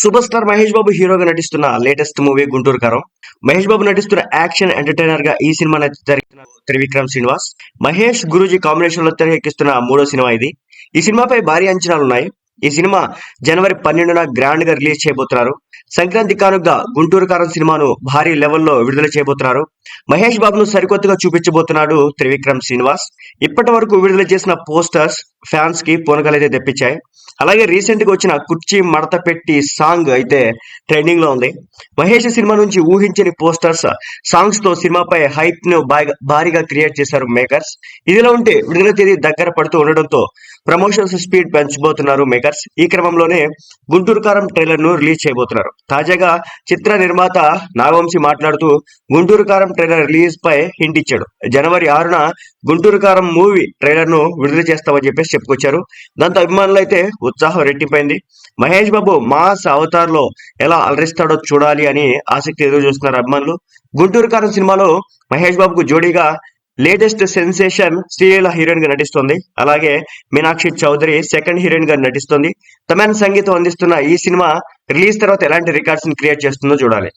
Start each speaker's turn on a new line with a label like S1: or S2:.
S1: Super star Mahesh Babu హీరోగా నటిస్తున్న latest movie Guntur కారం. మహేష్ బాబు నటిస్తున్న యాక్షన్ ఎంటర్టైనర్గా ఈ సినిమా జరిగిన త్రివిక్రమ్ శ్రీనివాస్ మహేష్ గురూజీ కాంబినేషన్లో తెరకెక్కిస్తున్న మూడో సినిమా ఇది. ఈ సినిమాపై భారీ అంచనాలు ఉన్నాయి. ఈ సినిమా జనవరి పన్నెండున గ్రాండ్గా రిలీజ్ చేయబోతున్నారు. సంక్రాంతి కానుకగా గుంటూరు కారం సినిమాను భారీ లెవెల్లో విడుదల చేయబోతున్నారు. మహేష్ బాబును సరికొత్తగా చూపించబోతున్నాడు త్రివిక్రమ్ శ్రీనివాస్. ఇప్పటి వరకు విడుదల చేసిన పోస్టర్స్ ఫ్యాన్స్కి పూనకలైతే తెప్పించాయి. అలాగే రీసెంట్గా వచ్చిన కుర్చీ మడత పెట్టి సాంగ్ అయితే ట్రెండింగ్లో ఉంది. మహేష్ సినిమా నుంచి ఊహించని పోస్టర్స్ సాంగ్స్తో సినిమాపై హైప్ను భారీగా క్రియేట్ చేశారు మేకర్స్. ఇదిలా ఉంటే విడుదల తేదీ దగ్గర పడుతూ ఉండడంతో ప్రమోషన్స్ స్పీడ్ పెంచబోతున్నారు మేకర్స్. ఈ క్రమంలోనే గుంటూరు కారం ట్రైలర్ను రిలీజ్ చేయబోతున్నారు. తాజాగా చిత్ర నిర్మాత నాగవంశి మాట్లాడుతూ గుంటూరు కారం ట్రైలర్ రిలీజ్ పై హింట్ ఇచ్చాడు. జనవరి ఆరున గుంటూరు కారం మూవీ ట్రైలర్ను విడుదల చేస్తామని చెప్పేసి చెప్పుకొచ్చారు. దాంతో అభిమానులు అయితే ఉత్సాహం రెట్టింపైంది. మహేష్ బాబు మాస్ అవతార్లో ఎలా అలరిస్తాడో చూడాలి అని ఆసక్తి ఎదురు చూస్తున్నారు అభిమానులు. గుంటూరు కారం సినిమాలో మహేష్ బాబుకు జోడీగా లేటెస్ట్ సెన్సేషన్ శ్రీలీల హీరోయిన్గా నటిస్తుంది. అలాగే మీనాక్షి చౌదరి సెకండ్ హీరోయిన్గా నటిస్తుంది. తమన్ సంగీతం అందిస్తున్న ఈ సినిమా రిలీజ్ తర్వాత ఎలాంటి రికార్డ్స్ని క్రియేట్ చేస్తుందో చూడాలి.